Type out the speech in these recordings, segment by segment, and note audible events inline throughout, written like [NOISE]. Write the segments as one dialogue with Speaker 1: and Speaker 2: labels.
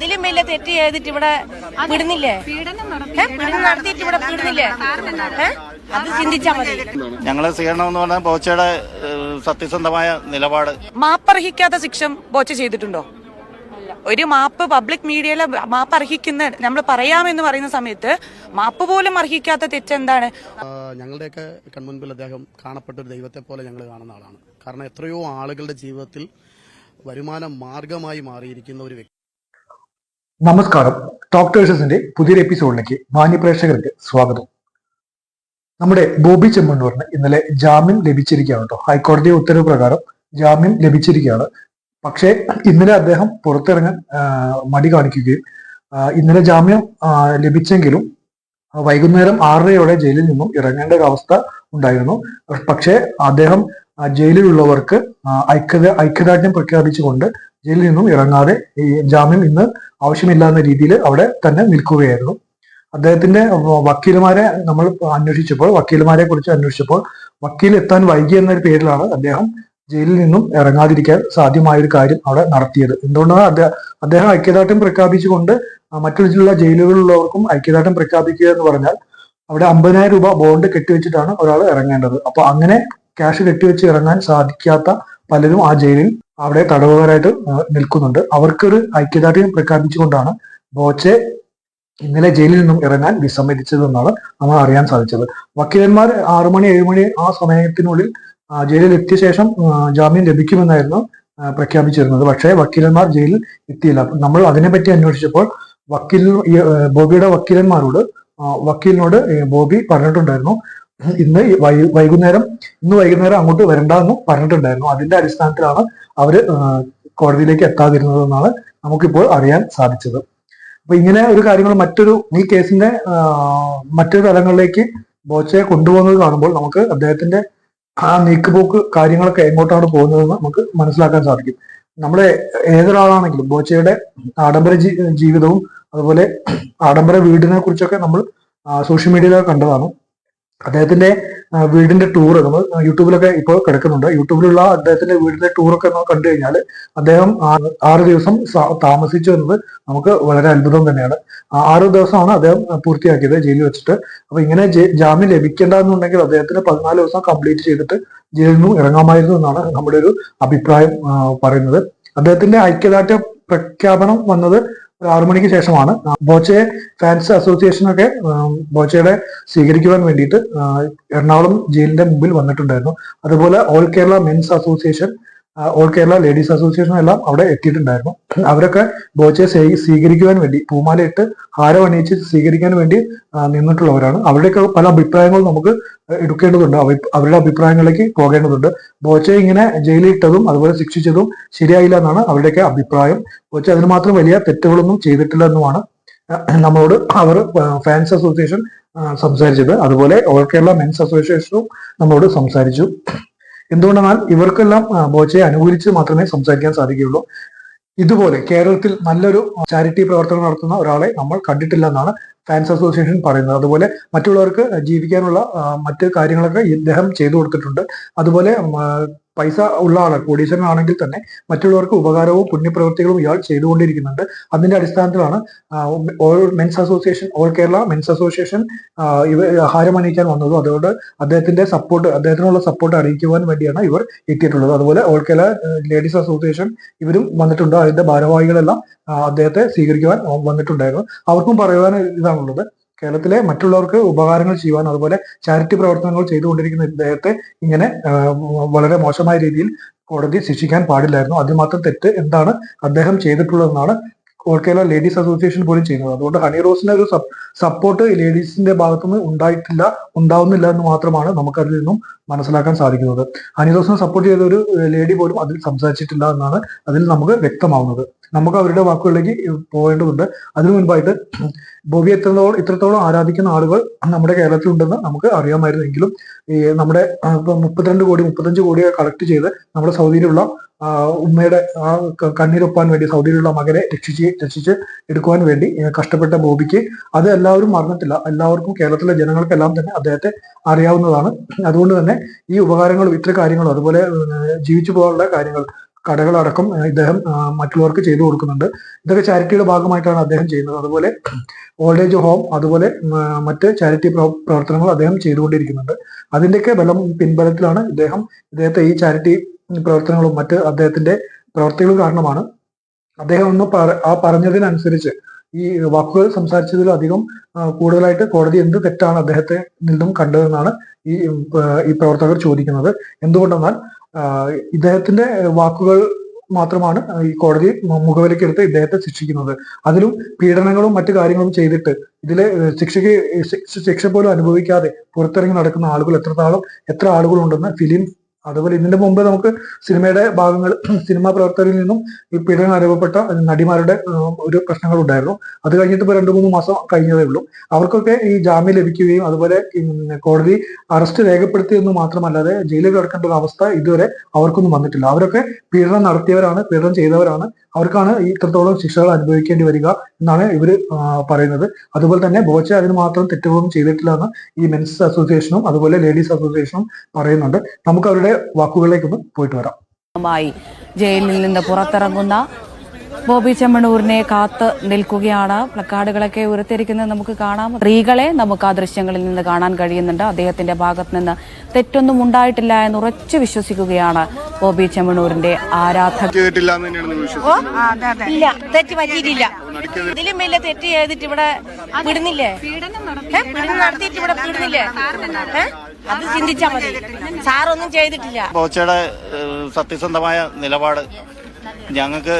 Speaker 1: അതിലും വലിയ തെറ്റ് ചെയ്തിട്ട് ഇവിടെ വിടുന്നില്ലേ?
Speaker 2: പീഡനം
Speaker 1: നടത്തിയിട്ട് ഇവിടെ വിടുന്നില്ലേ? അത് ചിന്തിച്ചാ മതി.
Speaker 3: ഞങ്ങൾ സ്വീകരണം എന്ന് പറഞ്ഞാൽ ബോച്ചയുടെ സത്യസന്ധമായ നിലപാട്.
Speaker 4: മാപ്പർഹിക്കാത്ത ശിക്ഷ ബോച്ച ചെയ്തിട്ടുണ്ടോ? ഒരു മാപ്പ് പബ്ലിക് മീഡിയയിലെ മാപ്പ് അർഹിക്കുന്ന നമ്മൾ പറയാമെന്ന് പറയുന്ന സമയത്ത് മാപ്പ് പോലും അർഹിക്കാത്ത തെറ്റെന്താണ്
Speaker 5: ഞങ്ങളുടെയൊക്കെ കൺമുൻപിൽ അദ്ദേഹം കാണപ്പെട്ട ഒരു ദൈവത്തെ പോലെ ഞങ്ങൾ കാണുന്ന ആളാണ്. കാരണം എത്രയോ ആളുകളുടെ ജീവിതത്തിൽ വരുമാന മാർഗമായി മാറിയിരിക്കുന്ന ഒരു വ്യക്തി.
Speaker 6: നമസ്കാരം. ഡോക്ടേഴ്സിന്റെ പുതിയൊരു എപ്പിസോഡിലേക്ക് മാന്യപ്രേക്ഷകർക്ക് സ്വാഗതം. നമ്മുടെ ബോബി ചെമ്മണ്ണൂറിന് ഇന്നലെ ജാമ്യം ലഭിച്ചിരിക്കുകയാണ് കേട്ടോ ഹൈക്കോടതി ഉത്തരവ് പ്രകാരം ജാമ്യം ലഭിച്ചിരിക്കുകയാണ്. പക്ഷേ ഇന്നലെ അദ്ദേഹം പുറത്തിറങ്ങാൻ മടി കാണിക്കുകയും ഇന്നലെ ജാമ്യം ലഭിച്ചെങ്കിലും വൈകുന്നേരം ആറരയോടെ ജയിലിൽ നിന്നും ഇറങ്ങേണ്ട അവസ്ഥ ഉണ്ടായിരുന്നു. പക്ഷേ അദ്ദേഹം ജയിലിലുള്ളവർക്ക് ഐക്യത ഐക്യദാർഢ്യം പ്രഖ്യാപിച്ചുകൊണ്ട് ജയിലിൽ നിന്നും ഇറങ്ങാതെ ഈ ജാമ്യം ഇന്ന് ആവശ്യമില്ലാന്ന രീതിയിൽ അവിടെ തന്നെ നിൽക്കുകയായിരുന്നു. അദ്ദേഹത്തിന്റെ വക്കീലുമാരെ നമ്മൾ അന്വേഷിച്ചപ്പോൾ വക്കീലുമാരെ കുറിച്ച് അന്വേഷിച്ചപ്പോൾ വക്കീൽ എത്താൻ വൈകി എന്നൊരു പേരിലാണ് അദ്ദേഹം ജയിലിൽ നിന്നും ഇറങ്ങാതിരിക്കാൻ സാധ്യമായ ഒരു കാര്യം അവിടെ നടത്തിയത്. എന്തുകൊണ്ടാണ് അദ്ദേഹം അദ്ദേഹം ഐക്യദാർഢ്യം പ്രഖ്യാപിച്ചുകൊണ്ട് മറ്റുള്ള മറ്റു ജില്ലാ ജയിലുകളിലുള്ളവർക്കും ഐക്യദാർഢ്യം പ്രഖ്യാപിക്കുക എന്ന് പറഞ്ഞാൽ അവിടെ അമ്പതിനായിരം രൂപ ബോണ്ട് കെട്ടിവെച്ചിട്ടാണ് ഒരാൾ ഇറങ്ങേണ്ടത്. അപ്പൊ അങ്ങനെ ക്യാഷ് കെട്ടിവെച്ച് ഇറങ്ങാൻ സാധിക്കാത്ത പലരും ആ ജയിലിൽ അവിടെ തടവുകാരായിട്ട് നിൽക്കുന്നുണ്ട്. അവർക്കൊരു ഐക്യദാർഢ്യം പ്രഖ്യാപിച്ചുകൊണ്ടാണ് ബോച്ചെ ഇന്നലെ ജയിലിൽ നിന്നും ഇറങ്ങാൻ വിസമ്മതിച്ചതെന്നാണ് നമ്മൾ അറിയാൻ സാധിച്ചത്. വക്കീലന്മാർ ആറു മണി മണി ആ സമയത്തിനുള്ളിൽ ജയിലിൽ എത്തിയ ശേഷം ജാമ്യം ലഭിക്കുമെന്നായിരുന്നു പ്രഖ്യാപിച്ചിരുന്നത്. പക്ഷേ വക്കീലന്മാർ ജയിലിൽ എത്തിയില്ല. നമ്മൾ അതിനെപ്പറ്റി അന്വേഷിച്ചപ്പോൾ വക്കീൽ ബോബിയുടെ വക്കീലന്മാരോട് വക്കീലിനോട് ബോബി പറഞ്ഞിട്ടുണ്ടായിരുന്നു ഇന്ന് വൈകുന്നേരം ഇന്ന് വൈകുന്നേരം അങ്ങോട്ട് വരണ്ടെന്നും പറഞ്ഞിട്ടുണ്ടായിരുന്നു. അതിന്റെ അടിസ്ഥാനത്തിലാണ് അവർ കോടതിയിലേക്ക് എത്താതിരുന്നതെന്നാണ് നമുക്കിപ്പോൾ അറിയാൻ സാധിച്ചത്. അപ്പൊ ഇങ്ങനെ ഒരു കാര്യങ്ങൾ മറ്റൊരു ഈ കേസിന്റെ മറ്റൊരു തലങ്ങളിലേക്ക് ബോച്ചയെ കൊണ്ടുപോകുന്നത് കാണുമ്പോൾ നമുക്ക് അദ്ദേഹത്തിന്റെ ആ നീക്കുപോക്ക് കാര്യങ്ങളൊക്കെ എങ്ങോട്ടാണ് പോകുന്നതെന്ന് നമുക്ക് മനസ്സിലാക്കാൻ സാധിക്കും. നമ്മളെ ഏതൊരാളാണെങ്കിലും ബോച്ചയുടെ ആഡംബര ജീവിതവും അതുപോലെ ആഡംബര വീടിനെ കുറിച്ചൊക്കെ നമ്മൾ സോഷ്യൽ മീഡിയയിലൊക്കെ കണ്ടതാണ്. അദ്ദേഹത്തിന്റെ വീടിന്റെ ടൂർ നമ്മൾ യൂട്യൂബിലൊക്കെ ഇപ്പോൾ കിടക്കുന്നുണ്ട്. യൂട്യൂബിലുള്ള അദ്ദേഹത്തിന്റെ വീടിന്റെ ടൂറൊക്കെ നമ്മൾ കണ്ടു കഴിഞ്ഞാൽ അദ്ദേഹം ആറ് ദിവസം താമസിച്ചു എന്നത് നമുക്ക് വളരെ അത്ഭുതം തന്നെയാണ്. ആറ് ദിവസമാണ് അദ്ദേഹം പൂർത്തിയാക്കിയത് ജയിലിൽ വെച്ചിട്ട്. അപ്പൊ ഇങ്ങനെ ജാമ്യം ലഭിക്കേണ്ടെന്നുണ്ടെങ്കിൽ അദ്ദേഹത്തിന് പതിനാല് ദിവസം കംപ്ലീറ്റ് ചെയ്തിട്ട് ജയിലിൽ നിന്നും ഇറങ്ങാമായിരുന്നു എന്നാണ് നമ്മുടെ ഒരു അഭിപ്രായം പറയുന്നത്. അദ്ദേഹത്തിന്റെ ഐക്യദാർഢ്യ പ്രഖ്യാപനം വന്നത് ഒരു ആറു മണിക്ക് ശേഷമാണ് ബോച്ചെ ഫാൻസ് അസോസിയേഷനൊക്കെ ബോച്ചയുടെ സ്വീകരിക്കുവാൻ വേണ്ടിയിട്ട് എറണാകുളം ജയിലിന്റെ മുമ്പിൽ വന്നിട്ടുണ്ടായിരുന്നു. അതുപോലെ all Kerala men's association all Kerala ladies association എല്ലാം അവിടെ എത്തിയിട്ടുണ്ടായിരുന്നു. അവരൊക്കെ ബോച്ചയെ സ്വീ- സ്വീകരിക്കുവാൻ വേണ്ടി പൂമാലയിട്ട് ഹാരം അണിയിച്ച് സ്വീകരിക്കാൻ വേണ്ടി നിന്നിട്ടുള്ളവരാണ്. അവരുടെയൊക്കെ പല അഭിപ്രായങ്ങളും നമുക്ക് എടുക്കേണ്ടതുണ്ട്. അവരുടെ അഭിപ്രായങ്ങളിലേക്ക് പോകേണ്ടതുണ്ട്. ബോച്ചയെ ഇങ്ങനെ ജയിലിട്ടതും അതുപോലെ ശിക്ഷിച്ചതും ശരിയായില്ല എന്നാണ് അവരുടെയൊക്കെ അഭിപ്രായം. ബോച്ച അതിന് മാത്രം വലിയ തെറ്റുകളൊന്നും ചെയ്തിട്ടില്ല എന്നുമാണ് നമ്മളോട് അവർ ഫാൻസ് അസോസിയേഷൻ സംസാരിച്ചത്. അതുപോലെ ഓൾ കേരള മെൻസ് അസോസിയേഷനും നമ്മളോട് സംസാരിച്ചു. എന്തുകൊണ്ടെന്നാൽ ഇവർക്കെല്ലാം ബോച്ചയെ അനുകൂലിച്ച് മാത്രമേ സംസാരിക്കാൻ സാധിക്കുകയുള്ളൂ. ഇതുപോലെ കേരളത്തിൽ നല്ലൊരു ചാരിറ്റി പ്രവർത്തനം നടത്തുന്ന ഒരാളെ നമ്മൾ കണ്ടിട്ടില്ല എന്നാണ് ഫാൻസ് അസോസിയേഷൻ പറയുന്നത്. അതുപോലെ മറ്റുള്ളവർക്ക് ജീവിക്കാനുള്ള മറ്റ് കാര്യങ്ങളൊക്കെ ഇദ്ദേഹം ചെയ്തു കൊടുത്തിട്ടുണ്ട്. അതുപോലെ പൈസ ഉള്ള ആൾ കോടീശ്വരനാണെങ്കിൽ തന്നെ മറ്റുള്ളവർക്ക് ഉപകാരവും പുണ്യപ്രവൃത്തികളും ഇയാൾ ചെയ്തുകൊണ്ടിരിക്കുന്നുണ്ട്. അതിന്റെ അടിസ്ഥാനത്തിലാണ് all men's association all Kerala men's association ഇവർ ആഹാരം ഹാരം അണിയിക്കാൻ വന്നതും. അതുകൊണ്ട് അദ്ദേഹത്തിന്റെ സപ്പോർട്ട് അദ്ദേഹത്തിനുള്ള സപ്പോർട്ട് അറിയിക്കുവാൻ വേണ്ടിയാണ് ഇവർ എത്തിയിട്ടുള്ളത്. അതുപോലെ ഓൾ കേരള ലേഡീസ് അസോസിയേഷൻ ഇവരും വന്നിട്ടുണ്ട്. അതിന്റെ ഭാരവാഹികളെല്ലാം അദ്ദേഹത്തെ സ്വീകരിക്കുവാൻ വന്നിട്ടുണ്ടായിരുന്നു. അവർക്കും പറയുവാൻ ഇതാണുള്ളത് കേരളത്തിലെ മറ്റുള്ളവർക്ക് ഉപകാരങ്ങൾ ചെയ്യുവാൻ അതുപോലെ ചാരിറ്റി പ്രവർത്തനങ്ങൾ ചെയ്തുകൊണ്ടിരിക്കുന്ന ഇദ്ദേഹത്തെ ഇങ്ങനെ വളരെ മോശമായ രീതിയിൽ കോടതി ശിക്ഷിക്കാൻ പാടില്ലായിരുന്നു. അതിമാത്രം തെറ്റ് എന്താണ് അദ്ദേഹം ചെയ്തിട്ടുള്ളതെന്നാണ് കേരള ലേഡീസ് അസോസിയേഷൻ പോലും ചെയ്യുന്നത്. അതുകൊണ്ട് ഹണി റോസിന് ഒരു സപ്പോർട്ട് ലേഡീസിന്റെ ഭാഗത്തുനിന്ന് ഉണ്ടായിട്ടില്ല ഉണ്ടാവുന്നില്ല എന്ന് മാത്രമാണ് നമുക്കതിൽ നിന്നും മനസ്സിലാക്കാൻ സാധിക്കുന്നത്. ഹണി റോസിനെ സപ്പോർട്ട് ചെയ്ത ഒരു ലേഡി പോലും അതിൽ സംസാരിച്ചിട്ടില്ല എന്നാണ് അതിൽ നമുക്ക് വ്യക്തമാവുന്നത്. നമുക്ക് അവരുടെ വാക്കുകളിലേക്ക് പോകേണ്ടതുണ്ട്. അതിനു മുൻപായിട്ട് ബോബി എത്രത്തോളം ഇത്രത്തോളം ആരാധിക്കുന്ന ആളുകൾ നമ്മുടെ കേരളത്തിലുണ്ടെന്ന് നമുക്ക് അറിയാമായിരുന്നെങ്കിലും നമ്മുടെ മുപ്പത്തിരണ്ട് കോടി മുപ്പത്തഞ്ച് കോടി കളക്ട് ചെയ്ത് നമ്മുടെ സൗദിയിലുള്ള ഉമ്മയുടെ ആ കണ്ണീരൊപ്പാൻ വേണ്ടി സൗദിയിലുള്ള മകനെ രക്ഷിച്ച് രക്ഷിച്ച് എടുക്കുവാൻ വേണ്ടി കഷ്ടപ്പെട്ട ബോബിക്ക് അത് എല്ലാവരും മറന്നിട്ടില്ല. എല്ലാവർക്കും കേരളത്തിലെ ജനങ്ങൾക്കെല്ലാം തന്നെ അദ്ദേഹത്തെ അറിയാവുന്നതാണ്. അതുകൊണ്ട് തന്നെ ഈ ഉപകാരങ്ങളും ഇത്ര കാര്യങ്ങളും അതുപോലെ ജീവിച്ചു പോകാനുള്ള കാര്യങ്ങൾ കടകളടക്കം ഇദ്ദേഹം മറ്റുള്ളവർക്ക് ചെയ്തു കൊടുക്കുന്നുണ്ട്. ഇതൊക്കെ ചാരിറ്റിയുടെ ഭാഗമായിട്ടാണ് അദ്ദേഹം ചെയ്യുന്നത്. അതുപോലെ ഓൾഡ് ഏജ് ഹോം അതുപോലെ മറ്റ് ചാരിറ്റി പ്രവ- പ്രവർത്തനങ്ങൾ അദ്ദേഹം ചെയ്തുകൊണ്ടിരിക്കുന്നുണ്ട്. അതിന്റെയൊക്കെ ബലം പിൻബലത്തിലാണ് ഇദ്ദേഹം ഇദ്ദേഹത്തെ ഈ ചാരിറ്റി പ്രവർത്തനങ്ങളും മറ്റ് അദ്ദേഹത്തിന്റെ പ്രവർത്തികളും കാരണമാണ്. അദ്ദേഹം ഒന്ന് ആ പറഞ്ഞതിനനുസരിച്ച് ഈ വാക്കുകൾ അധികം കൂടുതലായിട്ട് കോടതി എന്ത് തെറ്റാണ് അദ്ദേഹത്തെ നിന്നും കണ്ടതെന്നാണ് ഈ ഈ പ്രവർത്തകർ ചോദിക്കുന്നത്. എന്തുകൊണ്ടെന്നാൽ ഇദ്ദേഹത്തിന്റെ വാക്കുകൾ മാത്രമാണ് ഈ കോടതി മുഖവിലക്കെടുത്ത് ഇദ്ദേഹത്തെ ശിക്ഷിക്കുന്നത്. അതിലും പീഡനങ്ങളും മറ്റു കാര്യങ്ങളും ചെയ്തിട്ട് ഇതിലെ ശിക്ഷയ്ക്ക് ശിക്ഷ- ശിക്ഷ പോലും അനുഭവിക്കാതെ പുറത്തിറങ്ങി നടക്കുന്ന ആളുകൾ എത്രത്തോളം എത്ര ആളുകളുണ്ടെന്ന് ഫിലിം അതുപോലെ ഇതിന്റെ മുമ്പ് നമുക്ക് സിനിമയുടെ ഭാഗങ്ങൾ [CLEARS THROAT] സിനിമാ പ്രവർത്തകരിൽ നിന്നും ഈ പീഡനം അനുഭവപ്പെട്ട നടിമാരുടെ ഒരു പ്രശ്നങ്ങൾ ഉണ്ടായിരുന്നു അത് കഴിഞ്ഞിട്ട് ഇപ്പൊ രണ്ടു മൂന്ന് മാസം കഴിഞ്ഞതേ ഉള്ളൂ. അവർക്കൊക്കെ ഈ ജാമ്യം ലഭിക്കുകയും അതുപോലെ കോടതി അറസ്റ്റ് രേഖപ്പെടുത്തിയെന്ന് മാത്രമല്ലാതെ ജയിലിൽ കിടക്കേണ്ട ഒരു അവസ്ഥ ഇതുവരെ അവർക്കൊന്നും വന്നിട്ടില്ല. അവരൊക്കെ പീഡനം നടത്തിയവരാണ് പീഡനം ചെയ്തവരാണ്. അവർക്കാണ് ഈ ഇത്രത്തോളം ശിക്ഷകൾ അനുഭവിക്കേണ്ടി വരിക എന്നാണ് ഇവർ പറയുന്നത്. അതുപോലെ തന്നെ ബോച്ച അതിന് മാത്രം തെറ്റുകളൊന്നും ചെയ്തിട്ടില്ല എന്ന് ഈ മെൻസ് അസോസിയേഷനും അതുപോലെ ലേഡീസ് അസോസിയേഷനും പറയുന്നുണ്ട്. നമുക്ക് അവരുടെ വാക്കുകളിലേക്കൊന്ന് പോയിട്ട് വരാം.
Speaker 2: ജയിലിൽ നിന്ന് പുറത്തിറങ്ങുന്ന ബോബി ചെമ്മണൂരിനെ കാത്ത് നിൽക്കുകയാണ്. പ്ലക്കാർഡുകളൊക്കെ ഉയർത്തിയിരിക്കുന്നത് നമുക്ക് കാണാം. സ്ത്രീകളെ നമുക്ക് ആ ദൃശ്യങ്ങളിൽ നിന്ന് കാണാൻ കഴിയുന്നുണ്ട്. അദ്ദേഹത്തിന്റെ ഭാഗത്ത് നിന്ന് തെറ്റൊന്നും ഉണ്ടായിട്ടില്ല എന്ന് ഉറച്ചു വിശ്വസിക്കുകയാണ് ബോബി ചെമ്മണൂരിന്റെ ആരാധകർ.
Speaker 1: ഇല്ല തെറ്റ് പറ്റിയിട്ടില്ല. ഇതിലും വലിയ തെറ്റ് ചെയ്തിട്ട് ഇവിടെ വിടുന്നില്ലേ? പീഡനം നടത്തിയിട്ട് ഇവിടെ വിടുന്നില്ലേ? അത് ചിന്തിച്ചാ മതി. സാറൊന്നും ചെയ്തിട്ടില്ല.
Speaker 3: ബോച്ചയുടെ സത്യസന്ധമായ നിലപാട് ഞങ്ങൾക്ക്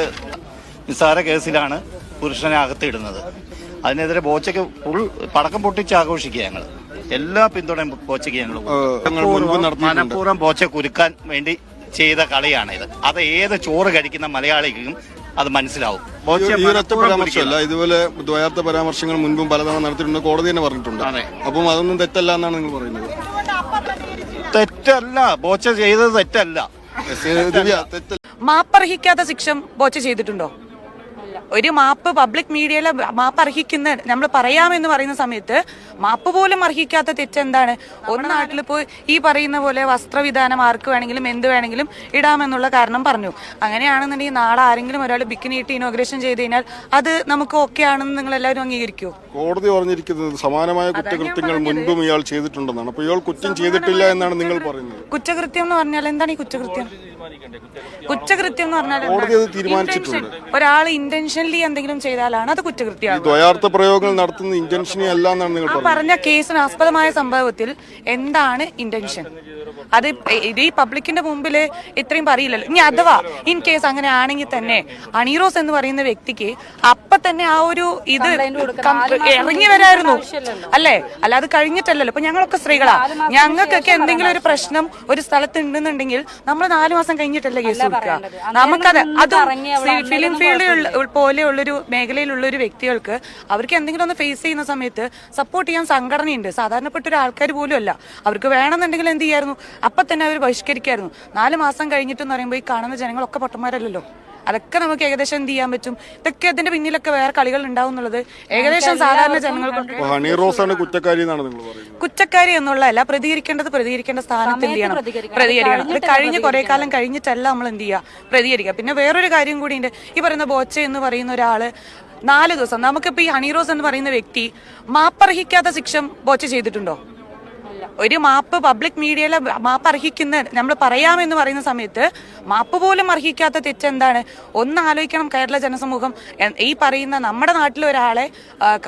Speaker 3: നിസ്സാര കേസിലാണ് പുരുഷനെ അകത്തിടുന്നത് അതിനെതിരെ ബോച്ചയ്ക്ക് ഫുൾ പടക്കം പൊട്ടിച്ച് ആഘോഷിക്കുക ഞങ്ങൾ എല്ലാ പിന്തുണയും ബോച്ചയ്ക്ക് ഞങ്ങൾ മനഃപൂർവം ബോച്ച കുരുക്കാൻ വേണ്ടി ചെയ്ത കളിയാണ് ഇത് അത് ഏത് ചോറ് കഴിക്കുന്ന മലയാളിക്കും അത് മനസ്സിലാവും. ബോച്ച
Speaker 7: ഈ ഒരൊറ്റ പരാമർശമല്ല ഇതുപോലെ ദ്വയാർത്ഥ പരാമർശങ്ങൾ മുൻപും പലതവണ നടത്തിയിട്ടുണ്ട്. കോടതി തന്നെ പറഞ്ഞിട്ടുണ്ട്. അപ്പം അതൊന്നും തെറ്റല്ല എന്നാണ് നിങ്ങൾ പറയുന്നത്.
Speaker 3: തെറ്റല്ല. ബോച്ച ചെയ്തത് തെറ്റല്ല.
Speaker 4: മാപ്പർഹിക്കാത്ത ശിക്ഷം ബോച്ച ചെയ്തിട്ടുണ്ടോ? ഒരു മാപ്പ് പബ്ലിക് മീഡിയയിലെ മാപ്പ് അർഹിക്കുന്ന നമ്മൾ പറയാമെന്ന് പറയുന്ന സമയത്ത് മാപ്പ് പോലും അർഹിക്കാത്ത തെറ്റെന്താണ്? ഒരു നാട്ടിൽ പോയി ഈ പറയുന്ന പോലെ വസ്ത്രവിധാനം ആർക്ക് വേണമെങ്കിലും എന്ത് വേണമെങ്കിലും ഇടാമെന്നുള്ള കാരണം പറഞ്ഞു. അങ്ങനെയാണെന്നുണ്ടെങ്കിൽ നാളെ ആരെങ്കിലും ഒരാൾ ബിക്കിനിയിട്ട് ഇനോഗ്രേഷൻ ചെയ്ത് കഴിഞ്ഞാൽ അത് നമുക്ക് ഓക്കെ ആണെന്ന് നിങ്ങൾ എല്ലാവരും അംഗീകരിക്കുമോ
Speaker 7: കോടതി പറഞ്ഞിരിക്കുന്നത് സമാനമായ കുറ്റകൃത്യങ്ങൾ മുൻപും ഇയാൾ ചെയ്തിട്ടുണ്ടെന്നാണ്. അപ്പൊ ഇയാൾ കുറ്റം ചെയ്തിട്ടില്ല എന്നാണ് നിങ്ങൾ പറയുന്നത്.
Speaker 4: കുറ്റകൃത്യം എന്ന് പറഞ്ഞാൽ എന്താണ് ഈ കുറ്റകൃത്യം? കുറ്റകൃത്യം എന്ന് പറഞ്ഞാൽ
Speaker 7: കോടതി അത് തീരുമാനിച്ചിട്ടുണ്ട്.
Speaker 4: ഒരാൾ ഇന്റൻഷനലി എന്തെങ്കിലും ചെയ്താലാണ് അത് കുറ്റകൃത്യമാണ്
Speaker 7: ദ്വയാർത്ഥ പ്രയോഗങ്ങൾ നടത്തുന്ന ഇന്റൻഷനി അല്ല എന്നാണ് നിങ്ങൾ
Speaker 4: പറഞ്ഞ കേസിന് ആസ്പദമായ സംഭവത്തിൽ എന്താണ് ഇന്റൻഷൻ അത് ഇത് ഈ പബ്ലിക്കിന്റെ മുമ്പിൽ ഇത്രയും പറയില്ലല്ലോ. ഇനി അഥവാ ഇൻ കേസ് അങ്ങനെ ആണെങ്കിൽ തന്നെ അണീറോസ് എന്ന് പറയുന്ന വ്യക്തിക്ക് അപ്പൊ തന്നെ ആ ഒരു ഇത് ഇറങ്ങി വരായിരുന്നു. അല്ലേ? അല്ല അത് കഴിഞ്ഞിട്ടല്ലല്ലോ. ഇപ്പൊ ഞങ്ങളൊക്കെ സ്ത്രീകളാ. ഞങ്ങൾക്കൊക്കെ എന്തെങ്കിലും ഒരു പ്രശ്നം ഒരു സ്ഥലത്ത് ഉണ്ടെന്നുണ്ടെങ്കിൽ നമ്മൾ നാലു മാസം കഴിഞ്ഞിട്ടല്ലേ കേസ് കൊടുക്കുക. നമുക്കത് അത് ഫിലിം ഫീൽഡിൽ പോലെയുള്ളൊരു മേഖലയിലുള്ള ഒരു വ്യക്തികൾക്ക് അവർക്ക് എന്തെങ്കിലും ഒന്ന് ഫേസ് ചെയ്യുന്ന സമയത്ത് സപ്പോർട്ട് ചെയ്യാൻ സംഘടനയുണ്ട്. സാധാരണപ്പെട്ട ഒരു ആൾക്കാർ പോലും അല്ല. അവർക്ക് വേണമെന്നുണ്ടെങ്കിൽ എന്ത് ചെയ്യായിരുന്നു? അപ്പൊ തന്നെ അവർ ബഹിഷ്കരിക്കായിരുന്നു. നാല് മാസം കഴിഞ്ഞിട്ടെന്ന് പറയുമ്പോൾ ഈ കാണുന്ന ജനങ്ങളൊക്കെ പൊട്ടന്മാരല്ലല്ലോ. അതൊക്കെ നമുക്ക് ഏകദേശം എന്ത് ചെയ്യാൻ പറ്റും? ഇതൊക്കെ അതിന്റെ പിന്നിലൊക്കെ വേറെ കളികൾ ഉണ്ടാവും എന്നുള്ളത് ഏകദേശം സാധാരണ
Speaker 7: ആണ് കുറ്റക്കാരി എന്നാണ് നിങ്ങൾ പറയുന്നത്?
Speaker 4: കുറ്റക്കാരി എന്നുള്ളതല്ല പ്രതികരിക്കേണ്ടത് പ്രതികരിക്കേണ്ട സ്ഥാനത്ത് എന്ത് ചെയ്യണം? പ്രതികരിക്കണം. അത് കഴിഞ്ഞ് കുറെ കാലം കഴിഞ്ഞിട്ടല്ല നമ്മൾ എന്ത് ചെയ്യുക പ്രതികരിക്കുക. പിന്നെ വേറൊരു കാര്യം കൂടി ഉണ്ട്. ഈ പറയുന്ന ബോച്ച എന്ന് പറയുന്ന ഒരാൾ നാല് ദിവസം നമുക്കിപ്പോ ഈ ഹണിറോസ് എന്ന് പറയുന്ന വ്യക്തി മാപ്പർഹിക്കാത്ത ശിക്ഷം ബോച്ച ചെയ്തിട്ടുണ്ടോ? ഒരു മാപ്പ് പബ്ലിക് മീഡിയയിലെ മാപ്പ് അർഹിക്കുന്ന നമ്മൾ പറയാമെന്ന് പറയുന്ന സമയത്ത് മാപ്പ് പോലും അർഹിക്കാത്ത തെറ്റെന്താണ്? ഒന്ന് ആലോചിക്കണം കേരള ജനസമൂഹം. ഈ പറയുന്ന നമ്മുടെ നാട്ടിലെ ഒരാളെ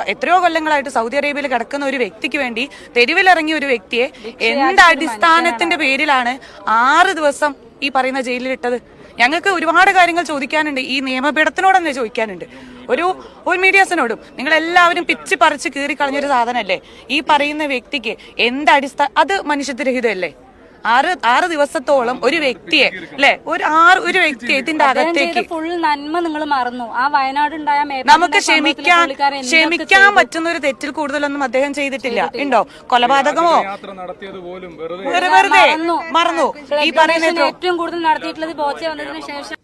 Speaker 4: എത്രയോ കൊല്ലങ്ങളായിട്ട് സൗദി അറേബ്യയിൽ കിടക്കുന്ന ഒരു വ്യക്തിക്ക് വേണ്ടി തെരുവിലിറങ്ങിയ ഒരു വ്യക്തിയെ എന്ത് അടിസ്ഥാനത്തിന്റെ പേരിലാണ് ആറ് ദിവസം ഈ പറയുന്ന ജയിലിലിട്ടത് ഞങ്ങൾക്ക് ഒരുപാട് കാര്യങ്ങൾ ചോദിക്കാനുണ്ട്. ഈ നിയമപീഠത്തിനോട് തന്നെ ചോദിക്കാനുണ്ട്. ഒരു ഒരു മീഡിയാസിനോടും നിങ്ങൾ എല്ലാവരും പിച്ച് പറിച്ച് കീറി കളഞ്ഞൊരു സാധനമല്ലേ ഈ പറയുന്ന വ്യക്തിക്ക് എന്ത് അടിസ്ഥാന അത് മനുഷ്യത്വരഹിതമല്ലേ? ആറ് ആറ് ദിവസത്തോളം ഒരു വ്യക്തിയെ അല്ലെ? ഒരു ആറ് ഒരു വ്യക്തിയെ ഇതിന്റെ അകത്തേക്ക്
Speaker 8: ഫുൾ നന്മ നിങ്ങൾ മറന്നു. ആ വയനാട്
Speaker 4: നമുക്ക് ക്ഷമിക്കാൻ ക്ഷമിക്കാൻ പറ്റുന്ന ഒരു തെറ്റിൽ കൂടുതലൊന്നും അദ്ദേഹം ചെയ്തിട്ടില്ല. ഉണ്ടോ? കൊലപാതകമോ? വെറുതെ. വെറുതെ മറന്നു. ഈ പറയുന്ന
Speaker 8: ഏറ്റവും കൂടുതൽ നടത്തിയിട്ടുള്ളത് ബോച്ച വന്നതിന് ശേഷം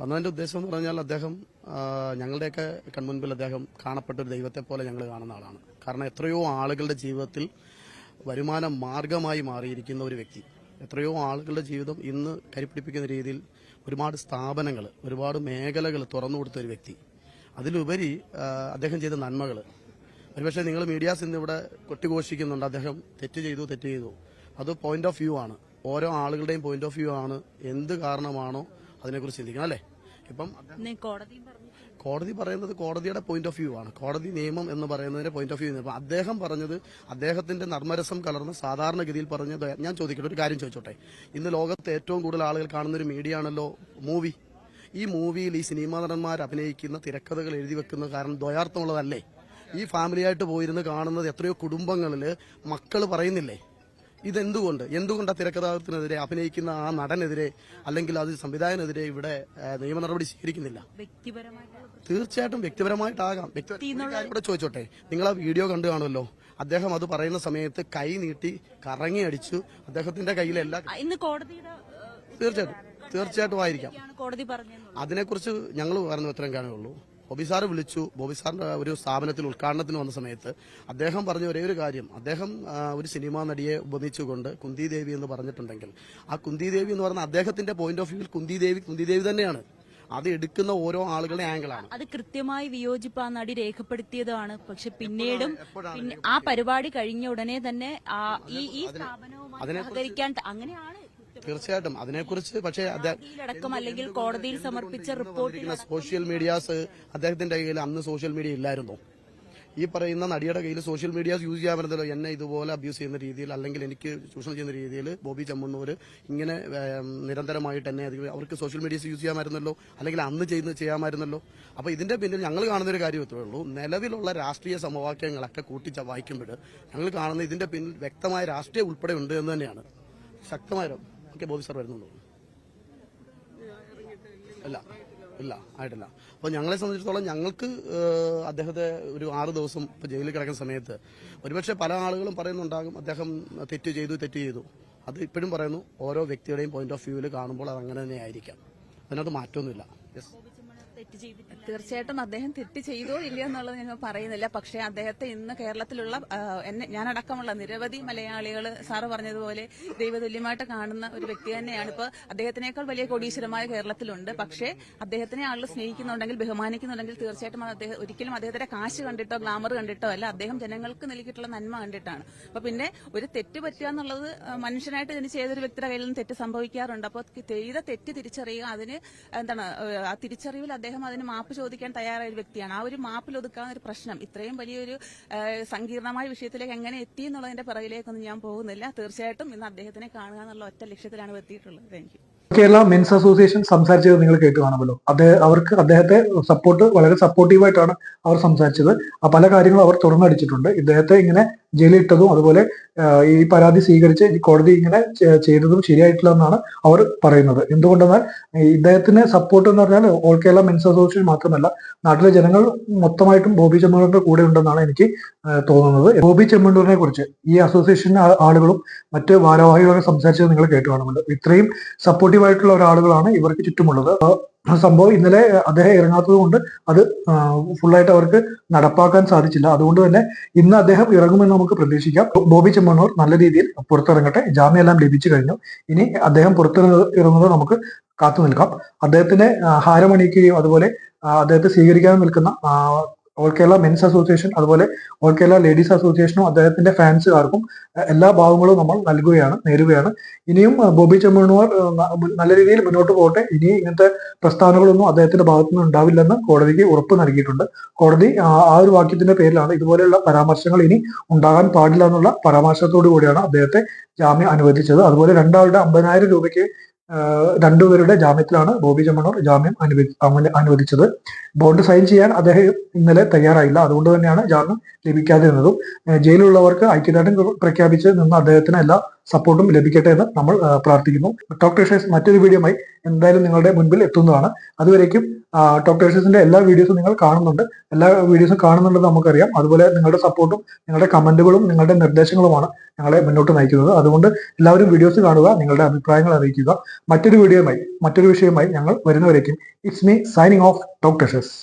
Speaker 5: വന്നതിന്റെ ഉദ്ദേശം എന്ന് പറഞ്ഞാൽ അദ്ദേഹം ഞങ്ങളുടെയൊക്കെ കൺമുൻപിൽ അദ്ദേഹം കാണപ്പെട്ട ഒരു ദൈവത്തെ പോലെ ഞങ്ങൾ കാണുന്ന ആളാണ്. കാരണം എത്രയോ ആളുകളുടെ ജീവിതത്തിൽ വരുമാന മാർഗമായി മാറിയിരിക്കുന്ന ഒരു വ്യക്തി. എത്രയോ ആളുകളുടെ ജീവിതം ഇന്ന് കരിപ്പിടിപ്പിക്കുന്ന രീതിയിൽ ഒരുപാട് സ്ഥാപനങ്ങൾ ഒരുപാട് മേഖലകൾ തുറന്നു കൊടുത്ത ഒരു വ്യക്തി. അതിലുപരി അദ്ദേഹം ചെയ്ത നന്മകൾ ഒരുപക്ഷെ നിങ്ങൾ മീഡിയാസ് ഇന്ന് ഇവിടെ കൊട്ടിഘോഷിക്കുന്നുണ്ട്. അദ്ദേഹം തെറ്റ് ചെയ്തു തെറ്റ് ചെയ്തു. അത് പോയിന്റ് ഓഫ് വ്യൂ ആണ്. ഓരോ ആളുകളുടെയും പോയിന്റ് ഓഫ് വ്യൂ ആണ്. എന്ത് കാരണമാണോ അതിനെക്കുറിച്ച് ചിന്തിക്കണം അല്ലേ? ഇപ്പം കോടതി പറയുന്നത് കോടതിയുടെ പോയിന്റ് ഓഫ് വ്യൂ ആണ്. കോടതി നിയമം എന്ന് പറയുന്നതിന്റെ പോയിന്റ് ഓഫ് വ്യൂ അപ്പം അദ്ദേഹം പറഞ്ഞത് അദ്ദേഹത്തിന്റെ നർമ്മരസം കലർന്ന് സാധാരണഗതിയിൽ പറഞ്ഞത് ഞാൻ ചോദിക്കട്ടെ ഒരു കാര്യം ചോദിച്ചോട്ടെ. ഇന്ന് ലോകത്ത് ഏറ്റവും കൂടുതൽ ആളുകൾ കാണുന്ന ഒരു മീഡിയ ആണല്ലോ മൂവി ഈ മൂവിയിൽ ഈ സിനിമാ നടന്മാർ അഭിനയിക്കുന്ന തിരക്കഥകൾ എഴുതി വെക്കുന്ന കാരണം ദ്വയാർത്ഥമുള്ളതല്ലേ? ഈ ഫാമിലിയായിട്ട് പോയിരുന്ന് കാണുന്നത് എത്രയോ കുടുംബങ്ങളിൽ മക്കൾ പറയുന്നില്ലേ? ഇതെന്തുകൊണ്ട്? എന്തുകൊണ്ട് ആ തിരക്കഥാകൃത്തിനെതിരെ അഭിനയിക്കുന്ന ആ നടനെതിരെ അല്ലെങ്കിൽ അത് സംവിധായകനെതിരെ ഇവിടെ നിയമ നടപടി സ്വീകരിക്കുന്നില്ല? തീർച്ചയായിട്ടും വ്യക്തിപരമായിട്ടാകാം. വ്യക്തിപരമായ ഇവിടെ ചോദിച്ചോട്ടെ. നിങ്ങൾ ആ വീഡിയോ കണ്ടു കാണുമല്ലോ. അദ്ദേഹം അത് പറയുന്ന സമയത്ത് കൈ നീട്ടി കറങ്ങി അടിച്ചു. അദ്ദേഹത്തിന്റെ
Speaker 9: കയ്യിലല്ല
Speaker 5: തീർച്ചയായിട്ടും. തീർച്ചയായിട്ടും ആയിരിക്കാം. അതിനെക്കുറിച്ച് ഞങ്ങൾ പറഞ്ഞ ഉത്തരം കാണുകയുള്ളൂ ബോബി സാർ വിളിച്ചു. ബോബി സാറിന്റെ ഒരു സ്ഥാപനത്തിൽ ഉദ്ഘാടനത്തിന് വന്ന സമയത്ത് അദ്ദേഹം പറഞ്ഞ ഒരേ ഒരു കാര്യം. അദ്ദേഹം ഒരു സിനിമാ നടിയെ ഉപമിച്ചുകൊണ്ട് കുന്തി ദേവി എന്ന് പറഞ്ഞിട്ടുണ്ടെങ്കിൽ ആ കുന്തി ദേവി എന്ന് പറഞ്ഞ അദ്ദേഹത്തിന്റെ പോയിന്റ് ഓഫ് വ്യൂവിൽ കുന്തി ദേവി കുന്തി ദേവി തന്നെയാണ്. അത് എടുക്കുന്ന ഓരോ ആളുകളുടെ ആംഗിളാണ്
Speaker 9: അത് കൃത്യമായി വിയോജിപ്പ് ആ നടി രേഖപ്പെടുത്തിയതാണ്. പക്ഷെ പിന്നീടും പിന്നെ ആ പരിപാടി കഴിഞ്ഞ ഉടനെ തന്നെ ഈ ഈ സ്ഥാപനവുമായി സഹകരിക്കാൻ അങ്ങനെയാണ്
Speaker 5: തീർച്ചയായിട്ടും. അതിനെക്കുറിച്ച് പക്ഷേ അദ്ദേഹം
Speaker 9: കോടതിയിലടക്കം അല്ലെങ്കിൽ കോടതിയിൽ സമർപ്പിച്ച റിപ്പോർട്ടിൽ
Speaker 5: സോഷ്യൽ മീഡിയാസ് അദ്ദേഹത്തിന്റെ കയ്യിൽ അന്ന് സോഷ്യൽ മീഡിയ ഇല്ലായിരുന്നു? ഈ പറയുന്ന നടിയുടെ കയ്യിൽ സോഷ്യൽ മീഡിയാസ് യൂസ് ചെയ്യാൻ പറ്റുന്നില്ല എന്നെ ഇതുപോലെ അബ്യൂസ് ചെയ്യുന്ന രീതിയിൽ അല്ലെങ്കിൽ എനിക്ക് ചൂഷണം ചെയ്യുന്ന രീതിയിൽ ബോബി ചമ്മണ്ണൂർ ഇങ്ങനെ നിരന്തരമായിട്ട് എന്നെ അവർക്ക് സോഷ്യൽ മീഡിയാസ് യൂസ് ചെയ്യാമായിരുന്നല്ലോ അല്ലെങ്കിൽ അന്ന് ചെയ്യുന്ന ചെയ്യാമായിരുന്നല്ലോ അപ്പോൾ ഇതിന്റെ പിന്നിൽ ഞങ്ങൾ കാണുന്ന ഒരു കാര്യം ഇത്രേ ഉള്ളൂ. നിലവിലുള്ള രാഷ്ട്രീയ സമവാക്യങ്ങളൊക്കെ കൂട്ടി വായിക്കുമ്പോൾ ഞങ്ങൾ കാണുന്ന ഇതിന്റെ പിന്നിൽ വ്യക്തമായ രാഷ്ട്രീയ ഉൾപ്പെടെ ഉണ്ട് എന്ന് തന്നെയാണ്. ശക്തമായ ഓക്കെ ബോബി സാർ വരുന്നുണ്ടോ അല്ല ഇല്ല ആയിട്ടില്ല. അപ്പൊ ഞങ്ങളെ സംബന്ധിച്ചിടത്തോളം ഞങ്ങൾക്ക് അദ്ദേഹത്തെ ഒരു ആറ് ദിവസം ഇപ്പൊ ജയിലിൽ കിടക്കുന്ന സമയത്ത് ഒരുപക്ഷെ പല ആളുകളും പറയുന്നുണ്ടാകും അദ്ദേഹം തെറ്റ് ചെയ്തു തെറ്റ് ചെയ്തു. അത് ഇപ്പോഴും പറയുന്നു ഓരോ വ്യക്തിയുടെയും പോയിന്റ് ഓഫ് വ്യൂവിൽ കാണുമ്പോൾ അത് അങ്ങനെ തന്നെ ആയിരിക്കാം. അതിനകത്ത് മാറ്റമൊന്നുമില്ല. യെസ്
Speaker 4: തീർച്ചയായിട്ടും അദ്ദേഹം തെറ്റ് ചെയ്തോ ഇല്ലയോ എന്നുള്ളത് ഞങ്ങൾ പറയുന്നില്ല. പക്ഷേ അദ്ദേഹത്തെ ഇന്ന് കേരളത്തിലുള്ള എന്നെ ഞാനടക്കമുള്ള നിരവധി മലയാളികൾ സാറ് പറഞ്ഞതുപോലെ ദൈവതുല്യമായിട്ട് കാണുന്ന ഒരു വ്യക്തി തന്നെയാണ്. ഇപ്പോൾ അദ്ദേഹത്തിനേക്കാൾ വലിയ കോടീശ്വരമായ കേരളത്തിലുണ്ട്. പക്ഷേ അദ്ദേഹത്തിനെ ആളുകൾ സ്നേഹിക്കുന്നുണ്ടെങ്കിൽ ബഹുമാനിക്കുന്നുണ്ടെങ്കിൽ തീർച്ചയായിട്ടും അദ്ദേഹം ഒരിക്കലും അദ്ദേഹത്തിന്റെ കാശ് കണ്ടിട്ടോ ഗ്ലാമർ കണ്ടിട്ടോ അല്ല. അദ്ദേഹം ജനങ്ങൾക്ക് നൽകിയിട്ടുള്ള നന്മ കണ്ടിട്ടാണ്. അപ്പൊ പിന്നെ ഒരു തെറ്റ് പറ്റുക എന്നുള്ളത് മനുഷ്യനായിട്ട് ജനിച്ച ഏതൊരു വ്യക്തിയുടെ കയ്യിൽ നിന്ന് തെറ്റ് സംഭവിക്കാറുണ്ട്. അപ്പോൾ ചെയ്ത തെറ്റ് തിരിച്ചറിയുക അതിന് എന്താണ് ആ തിരിച്ചറിവിൽ അദ്ദേഹം അതിന് മാപ്പ് ചോദിക്കാൻ തയ്യാറായ ഒരു വ്യക്തിയാണ്. ആ ഒരു മാപ്പിൽ ഒതുക്കാവുന്ന ഒരു പ്രശ്നം ഇത്രയും വലിയൊരു സങ്കീർണമായ വിഷയത്തിലേക്ക് എങ്ങനെ എത്തി എന്നുള്ളതിന്റെ പിറകിലേക്കൊന്നും ഞാൻ പോകുന്നില്ല. തീർച്ചയായിട്ടും ഇന്ന് അദ്ദേഹത്തിനെ കാണുക എന്നുള്ള ഒറ്റ ലക്ഷ്യത്തിലാണ് എത്തിയിട്ടുള്ളത്. താങ്ക്
Speaker 6: കേരള മെൻസ് അസോസിയേഷൻ സംസാരിച്ചത് നിങ്ങൾ കേട്ടു കാണുമല്ലോ അദ്ദേഹം അവർക്ക് അദ്ദേഹത്തെ സപ്പോർട്ട് വളരെ സപ്പോർട്ടീവായിട്ടാണ് അവർ സംസാരിച്ചത്. പല കാര്യങ്ങളും അവർ തുറന്നടിച്ചിട്ടുണ്ട്. ഇദ്ദേഹത്തെ ഇങ്ങനെ ജയിലിട്ടതും അതുപോലെ ഈ പരാതി സ്വീകരിച്ച് കോടതി ഇങ്ങനെ ചെയ്തതും ശരിയായിട്ടില്ല എന്നാണ് അവർ പറയുന്നത്. എന്തുകൊണ്ടെന്നാൽ ഇദ്ദേഹത്തിന് സപ്പോർട്ട് എന്ന് പറഞ്ഞാൽ ഓൾ കേരള മെൻസ് അസോസിയേഷൻ മാത്രമല്ല നാട്ടിലെ ജനങ്ങൾ മൊത്തമായിട്ടും ബോബി ചെമ്മണ്ടൂരിന്റെ കൂടെ ഉണ്ടെന്നാണ് എനിക്ക് തോന്നുന്നത്. ബോബി ചെമ്മണ്ടൂരിനെ കുറിച്ച് ഈ അസോസിയേഷൻ ആളുകളും മറ്റ് ഭാരവാഹികളൊക്കെ സംസാരിച്ചത് നിങ്ങൾ കേട്ടു കാണുന്നുണ്ട് ഇത്രയും സപ്പോർട്ടീവായിട്ടുള്ള ഒരാളുകളാണ് ഇവർക്ക് ചുറ്റുമുള്ളത്. സംഭവം ഇന്നലെ അദ്ദേഹം ഇറങ്ങാത്തത് കൊണ്ട് അത് ഫുള്ളായിട്ട് അവർക്ക് നടപ്പാക്കാൻ സാധിച്ചില്ല. അതുകൊണ്ട് തന്നെ ഇന്ന് അദ്ദേഹം ഇറങ്ങുമെന്ന് നമുക്ക് പ്രതീക്ഷിക്കാം. ബോബി ചെമ്മണ്ണൂർ നല്ല രീതിയിൽ പുറത്തിറങ്ങട്ടെ. ജാമ്യമെല്ലാം ലഭിച്ചു കഴിഞ്ഞു. ഇനി അദ്ദേഹം പുറത്തിറങ്ങുന്നത് നമുക്ക് കാത്തു നിൽക്കാം. അദ്ദേഹത്തിന് ഹാരമണിയിക്കുകയും അതുപോലെ അദ്ദേഹത്തെ സ്വീകരിക്കാൻ നിൽക്കുന്ന ഓൾ കേരള മെൻസ് അസോസിയേഷൻ അതുപോലെ ഓൾ കേരള ലേഡീസ് അസോസിയേഷനും അദ്ദേഹത്തിന്റെ ഫാൻസുകാർക്കും എല്ലാ ഭാവങ്ങളും നമ്മൾ നൽകുകയാണ് നേരുകയാണ്. ഇനിയും ബോബി ചെമ്മണ്ണൂർ നല്ല രീതിയിൽ മുന്നോട്ട് പോകട്ടെ. ഇനി ഇങ്ങനത്തെ പ്രസ്താവനകളൊന്നും അദ്ദേഹത്തിന്റെ ഭാഗത്തുനിന്ന് ഉണ്ടാവില്ലെന്ന് കോടതിക്ക് ഉറപ്പ് നൽകിയിട്ടുണ്ട്. കോടതി ആ ഒരു വാക്യത്തിന്റെ പേരിലാണ് ഇതുപോലെയുള്ള പരാമർശങ്ങൾ ഇനി ഉണ്ടാകാൻ പാടില്ല എന്നുള്ള പരാമർശത്തോടു കൂടിയാണ് അദ്ദേഹത്തെ ജാമ്യം അനുവദിച്ചത്. അതുപോലെ രണ്ടാളുടെ അമ്പതിനായിരം രൂപയ്ക്ക് രണ്ടുപേരുടെ ജാമ്യത്തിലാണ് ബോബി ജമണൂർ ജാമ്യം അനുവദി അനുവദിച്ചത്. ബോണ്ട് സൈൻ ചെയ്യാൻ അദ്ദേഹം ഇന്നലെ തയ്യാറായില്ല. അതുകൊണ്ട് തന്നെയാണ് ജാമ്യം ലഭിക്കാതിരുന്നതും. ജയിലിലുള്ളവർക്ക് ഐക്യദാർഢ്യം പ്രഖ്യാപിച്ച് നിന്ന് അദ്ദേഹത്തിന് എല്ലാ സപ്പോർട്ടും ലഭിക്കട്ടെ എന്ന് നമ്മൾ പ്രാർത്ഥിക്കുന്നു. ഡോക്ടർ മറ്റൊരു വീഡിയോമായി എന്തായാലും നിങ്ങളുടെ മുൻപിൽ എത്തുന്നതാണ്. അതുവരേക്കും ഡോക്ടർ ഷേഴ്സിന്റെ എല്ലാ വീഡിയോസും നിങ്ങൾ കാണുന്നുണ്ട്. എല്ലാ വീഡിയോസും കാണുന്നുണ്ടെന്ന് നമുക്കറിയാം. അതുപോലെ നിങ്ങളുടെ സപ്പോർട്ടും നിങ്ങളുടെ കമന്റുകളും നിങ്ങളുടെ നിർദ്ദേശങ്ങളുമാണ് ഞങ്ങളെ മുന്നോട്ട് നയിക്കുന്നത്. അതുകൊണ്ട് എല്ലാവരും വീഡിയോസ് കാണുക നിങ്ങളുടെ അഭിപ്രായങ്ങൾ അറിയിക്കുക. മറ്റൊരു വീഡിയോയുമായി മറ്റൊരു വിഷയമായി ഞങ്ങൾ വരുന്നവരേക്കും. It's me signing off doctor ഷേഴ്സ്